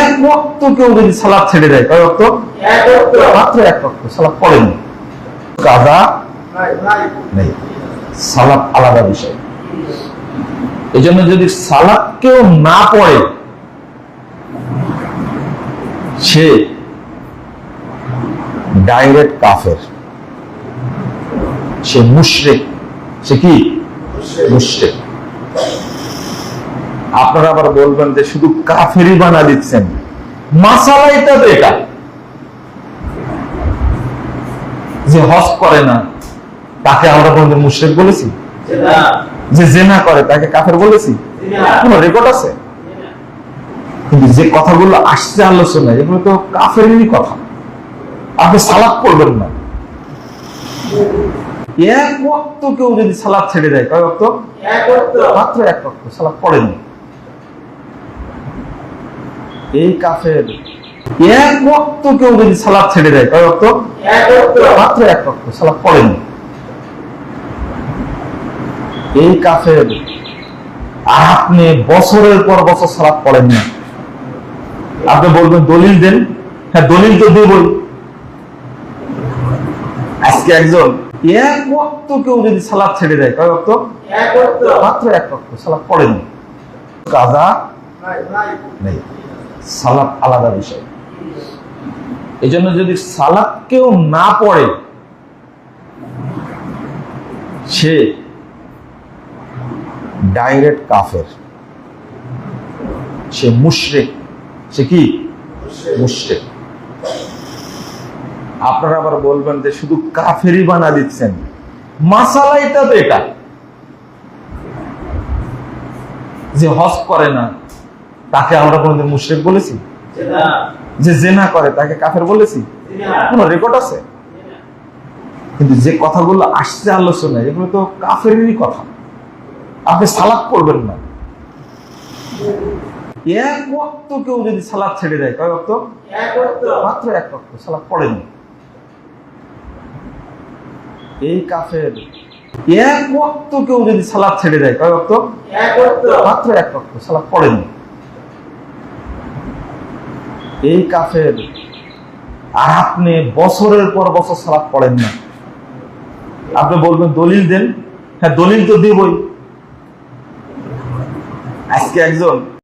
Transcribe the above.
এক রক্ত কেউ যদি সালাদ ছেড়ে দেয় কয় রক্ত মাত্র এক রক্ত সালাদ পড়েনি। নাই নেই। সালাদ আলাদা বিষয়। এই জন্য যদি সালাদ কেউ না পড়ে সে ডাইরেক্ট কাফের। সে মুশরিক। সে কি? মুশরিক। আপনারা আবার বলবেন যে শুধু কাফেরই বানা দিচ্ছেন। মাসালাইটা তো এটা। যে হজ করে না তাকে আমরা কোনদিন মুশরিক বলেছি? যে জেনা করে তাকে কাফের বলেছি? কোন রেকর্ড আছে? কিন্তু যে কথাগুলো আসছে আলোচনায় এগুলো তো কাফেরই কথা। আপনি সালাদ করবেন না। এক কেউ যদি সালাদ ছেড়ে দেয় কয় এক মাত্র এক ওয়াক্ত সালাদ পড়েনি। এই কাফের এক ওয়াক্ত কেউ যদি সালাদ ছেড়ে দেয় কয় রক্ত? মাত্র এক রক্ত সালাদ পড়েনি। এই কাফের আর আপনি বছরের পর বছর সালাদ পড়েন না আপনি বলবেন দলিল দেন? হ্যাঁ দলিল তো দেবই আজকে একজন এক রক্ত কেউ যদি সালাদ ছেড়ে দেয় কয় রক্ত? মাত্র এক রক্ত সালাদ পড়েনি। কাজা নাই। সালাদ আলাদা বিষয়। এই জন্য যদি সালাদ কেউ না পড়ে, সে ডাইরেক্ট কাফের। সে মুশরিক। সে কি? মুশরিক। আপনারা আবার বলবেন যে শুধু কাফেরই বানা দিচ্ছেন। মাসালাইটা তো এটা। যে হজ করে না তাকে আমরা কোনদিন মুশরিক বলেছি? যে জেনা করে তাকে কাফের বলেছি? কোন রেকর্ড আছে? কিন্তু যে কথাগুলো আসছে আলোচনায় এগুলো তো কাফেরই কথা। আপনি সালাদ করবেন না। এক ওয়াক্ত কেউ যদি সালাদ ছেড়ে দেয় কয় এক মাত্র এক রক্ত সালাদ পড়েনি। এই কাফের এক ওয়াক্ত কেউ যদি সালাদ ছেড়ে দেয় কয় রক্ত মাত্র এক রক্ত সালাদ পড়েনি। এই কাফের আর আপনি বছরের পর বছর সালাদ পড়েন না। আপনি বলবেন, দলিল দেন? হ্যাঁ দলিল তো দেবই। আজকে একজন